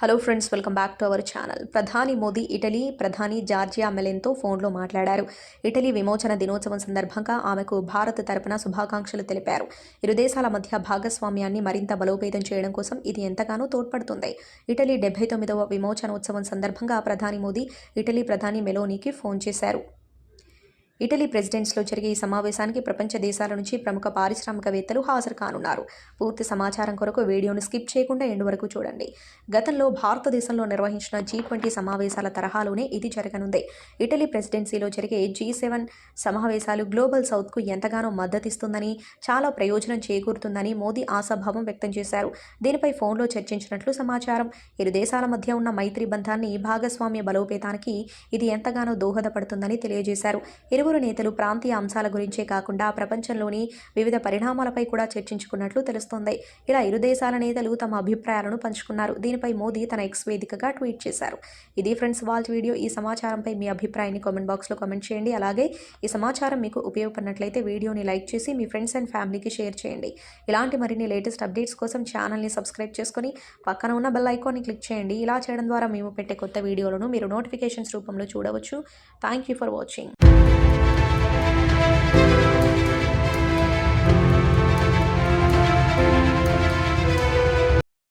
Hello friends welcome back to our channel ప్రధాని Modi Italy ప్రధాని Giorgia మెలెన్తో ఫోన్లో మాట్లాడారు. ఇటలీ విమోచన దినోత్సవం సందర్భంగా ఆమెకు భారత్ తరపున శుభాకాంక్షలు తెలిపారు. ఇరు దేశాల మధ్య భాగస్వామ్యాన్ని మరింత బలోపేతం చేయడం కోసం ఇది ఎంతగానో తోడ్పడుతుంది. ఇటలీ డెబ్బై తొమ్మిదవ విమోచనోత్సవం సందర్భంగా ప్రధాని మోదీ ఇటలీ ప్రధాని మెలోనీకి ఫోన్ చేశారు. ఇటలీ ప్రెసిడెన్స్లో జరిగే ఈ సమావేశానికి ప్రపంచ దేశాల నుంచి ప్రముఖ పారిశ్రామికవేత్తలు హాజరు కానున్నారు పూర్తి సమాచారం కొరకు వీడియోను స్కిప్ చేయకుండా ఎండు వరకు చూడండి. గతంలో భారతదేశంలో నిర్వహించిన జీ ట్వంటీ సమావేశాల తరహాలోనే ఇది జరగనుంది. ఇటలీ ప్రెసిడెన్సీలో జరిగే జీ సెవెన్ సమావేశాలు గ్లోబల్ సౌత్కు ఎంతగానో మద్దతిస్తుందని చాలా ప్రయోజనం చేకూరుతుందని మోదీ ఆశాభావం వ్యక్తం చేశారు. దీనిపై ఫోన్లో చర్చించినట్లు సమాచారం. ఇరు దేశాల మధ్య ఉన్న మైత్రి బంధాన్ని భాగస్వామ్య బలోపేతానికి ఇది ఎంతగానో దోహదపడుతుందని తెలియజేశారు. పలువురు నేతలు ప్రాంతీయ అంశాల గురించే కాకుండా ప్రపంచంలోని వివిధ పరిణామాలపై కూడా చర్చించుకున్నట్లు తెలుస్తోంది. ఇలా ఇరు దేశాల నేతలు తమ అభిప్రాయాలను పంచుకున్నారు. దీనిపై మోదీ తన ఎక్స్ వేదికగా ట్వీట్ చేశారు. ఇది ఫ్రెండ్స్ వాల్ట్ వీడియో. ఈ సమాచారంపై మీ అభిప్రాయాన్ని కామెంట్ బాక్స్లో కామెంట్ చేయండి. అలాగే ఈ సమాచారం మీకు ఉపయోగపడినట్లయితే వీడియోని లైక్ చేసి మీ ఫ్రెండ్స్ అండ్ ఫ్యామిలీకి షేర్ చేయండి. ఇలాంటి మరిన్ని లేటెస్ట్ అప్డేట్స్ కోసం ఛానల్ని సబ్స్క్రైబ్ చేసుకొని పక్కన ఉన్న బెల్ ఐకాన్ని క్లిక్ చేయండి. ఇలా చేయడం ద్వారా మేము పెట్టే కొత్త వీడియోలను మీరు నోటిఫికేషన్స్ రూపంలో చూడవచ్చు. Thank you for watching.